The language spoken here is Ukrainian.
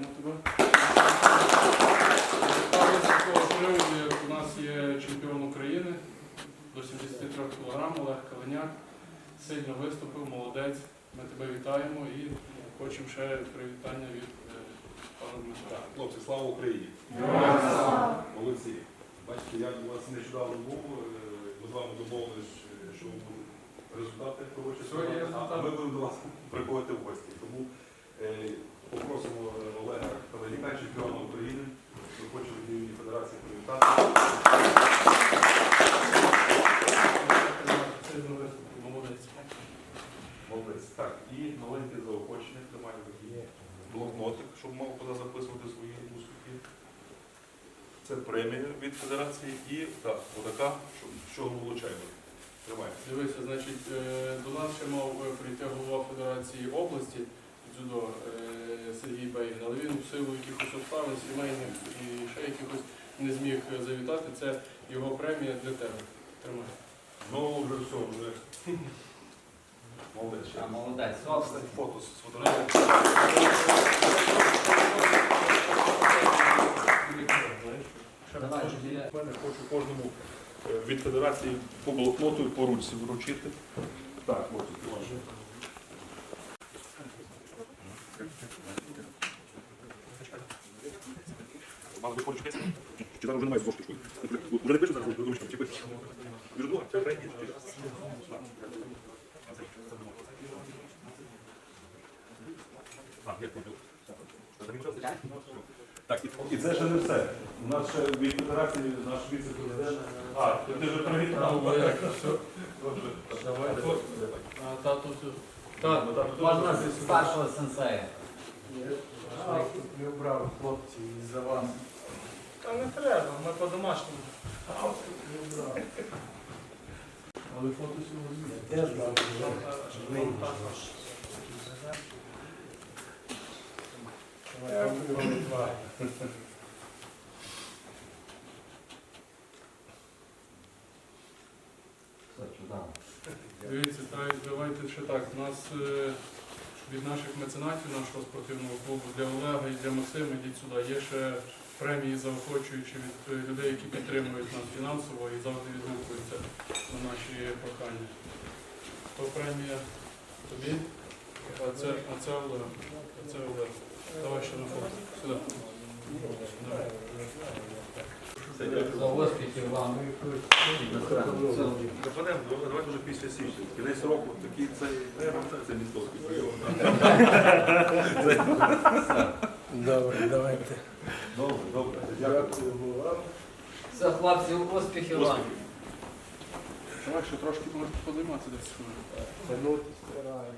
Вітаємо тебе. У нас є чемпіон України до 73 кг Олег Калиняк. Сильно виступив, молодець. Ми тебе вітаємо і хочемо ще привітання від е, пана Дмитра. Хлопці, слава Україні! Молодці. Бачите, я у вас нещодавно був, е, ми з вами домовились, що результати Сьогодні а ми будемо до вас приходити в гості. Тому е, попросимо Олега Каланіка, чемпіона України, що хоче від імені Федерації привітати. Сильно виступив, молодець. Так, і маленьке заохочення, такі блокнотик, щоб мав куди записувати свої успіхи. Це премія від Федерації і так, отака, вилучаємо. Тримай. Дивися, значить, е, до нас ще мав е, прийти голова Федерації області дзюдо е, Сергій Бейгін, але він в силу якихось обставин сімейних і ще якихось не зміг завітати. Це його премія для тебе. Тримай. Ну, вже все, вже. Молодець. А, молодець. Кстати, фото сфотографувати. Ще Давай, раз. біля- У мене хочу кожному е, від федерації по блокноту і по ручці вручити. Так, ось тут ваше. Мало би. Чи зараз вже немає з дошкою? Уже не пише зараз ручкою, чи пише? Вже друга, це третя. А, я понял. Так, і, це ще не все. У нас ще від федерації наш віце-президент. А, ти вже привітав. Ну. Можна з старшого сенсея. Не обрав хлопці за вас. Та не треба, ми по-домашньому. Але фото сьогодні. Я теж дав. Дивіться, так, давайте ще так. У нас е, від наших меценатів нашого спортивного клубу для Олега і для Максима йдіть сюди. Є ще премії заохочуючі від е, людей, які підтримують нас фінансово і завжди відгукуються на наші прохання. То премія тобі, а це, а це Олег. А це Олег. Давай ще на фото. Сюди. Давай. За успіхів вам. Западемо, давайте вже після січня. Кінець року такий цей це містовський прийом. Добре, давайте. Добре, добре. Дякуємо вам. Все, хлопці, успіхів вам. Давай ще трошки можете подимати десь. Тянути стараємо.